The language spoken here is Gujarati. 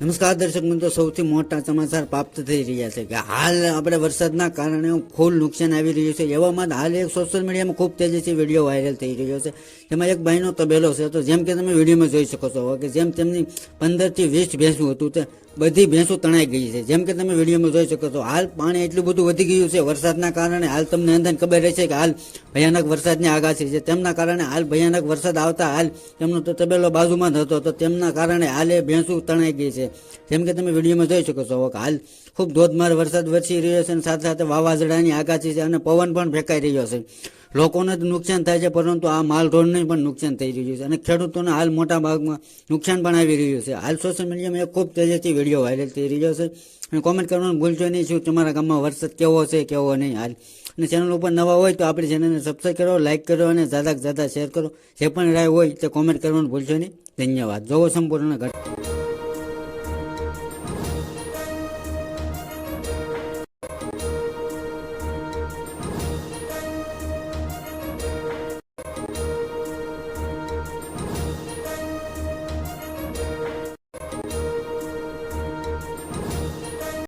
નમસ્કાર દર્શક મિત્રો, સૌથી મોટા સમાચાર પ્રાપ્ત થઈ રહ્યા છે કે હાલ આપણે વરસાદના કારણે ખૂબ નુકસાન આવી રહ્યું છે. એવામાં હાલ એક સોશિયલ મીડિયામાં ખૂબ તેજીથી વીડિયો વાયરલ થઈ રહ્યો છે. જેમાં એક ભાઈનો તબેલો છે તો જેમ કે તમે વિડીયોમાં જોઈ શકો છો કે જેમ તેમની પંદરથી વીસ ભેંસું હતું તે બધી ભેંસો તણાઈ ગઈ છે. જેમ કે તમે વિડીયોમાં જોઈ શકો છો, હાલ પાણી એટલું બધું વધી ગયું છે વરસાદના કારણે. હાલ તમને અંદર ખબર રહેશે કે હાલ ભયાનક વરસાદની આગાસી છે. તેમના કારણે હાલ ભયાનક વરસાદ આવતા હાલ તેમનો તો તબેલો બાજુમાં જ હતો. તો તેમના કારણે હાલ એ ભેંસું તણાઈ ગઈ છે. જેમ કે તમે વિડીયોમાં જોઈ શકો છો હાલ ખૂબ ધોધમાર વરસાદ વરસી રહ્યો છે અને સાથે સાથે વાવાઝોડાની આગાહી છે અને પવન પણ ફેંકાઈ રહ્યો છે. લોકોને તો નુકસાન થાય છે, પરંતુ આ માલ રોડને પણ નુકસાન થઈ રહ્યું છે અને ખેડૂતોને હાલ મોટા ભાગમાં નુકસાન પણ આવી રહ્યું છે. હાલ સોશિયલ મીડિયામાં ખૂબ તેજીથી વીડિયો વાયરલ થઈ રહ્યો છે. અને કોમેન્ટ કરવાનું ભૂલશો નહીં, શું તમારા ગામમાં વરસાદ કેવો છે, કેવો નહીં હાલ. અને ચેનલ ઉપર નવા હોય તો આપણી ચેનલને સબસ્ક્રાઈબ કરો લાઇક કરો અને જ્યાદા જાદા શેર કરો. જે પણ રાય હોય તે કોમેન્ટ કરવાનું ભૂલશો નહીં. ધન્યવાદ. જોવો સંપૂર્ણ ઘટ